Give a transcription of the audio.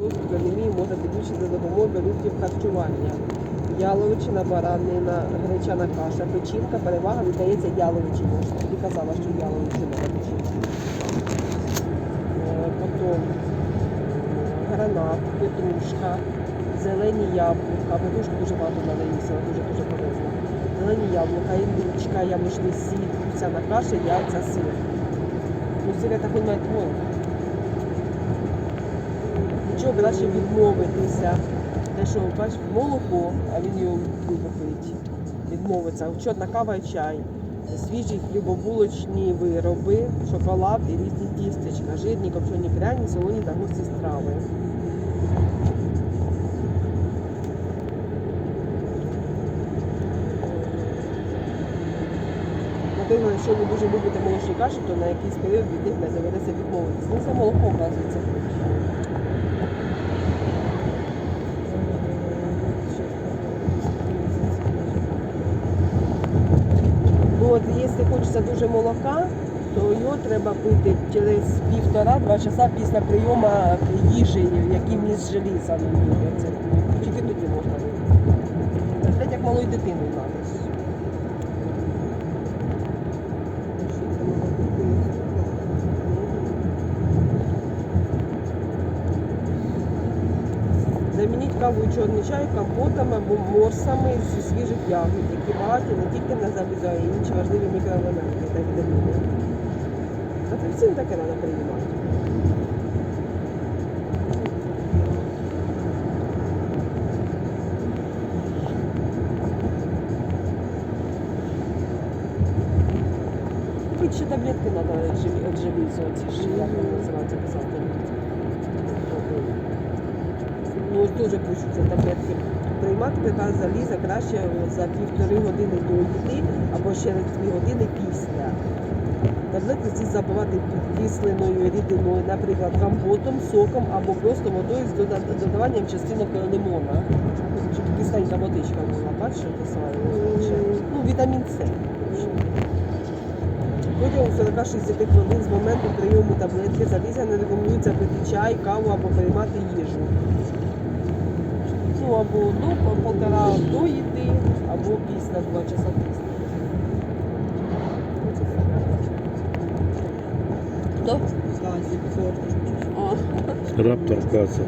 До анемії може більше за допомогою продуктів харчування. Яловичина, баранина, гречана каша, печінка, перевага віддається яловичині. Ти казала, що яловичина на печінку. Е, Потім гранат, петрушка, зелені яблука. Петрушку дуже багато в мене їсти, дуже дуже полезна. Зелені яблука, індичка, яблучний сік, вівсяна каша, яйця, сир. Ну, сир, я так розумію, твой. Нічого краще відмовитися. Те, що бачиш, молоко, а він його любить. Відмовиться. Чорна кава і чай, свіжі хлібобулочні вироби, шоколад і різні тістечка, жирні, копчені пряні, солоні та густі страви. Наприклад, якщо ви дуже любите молочні каші, то на якийсь період від них не доведеться відмовитися. Ну, це молоко, оказується. От якщо хочеться дуже молока, то його треба пити через півтора-два часа після прийому їжі, який міст желіза Тільки тоді можна випити. Це як малої дитини треба. Замініть каву чорний чай компотами або морсами зі свіжих ягід, які багаті не тільки на залізо, а й інші важливі мікроелементи та вітаміни. Апельсин таке треба приймати. Купити ще таблетки треба від желізу, ці ж, як вони називаються, Ну, пишуться таблетки. Приймати така заліза краще за півтори години до їди або через дві години після. Таблетки ці забивати підкисленою рідиною, наприклад, компотом, соком або просто водою з додаванням частинок лимона. Щоб кисленька водичка була, бачиш, писала? Ну, вітамін С. Протягом 40-60 хвилин з моменту прийому таблетки заліза не рекомендується пити чай, каву або приймати їжу. Ну, або до по- полтора до їди, або після 2 часа після. Хто? Раптор каца.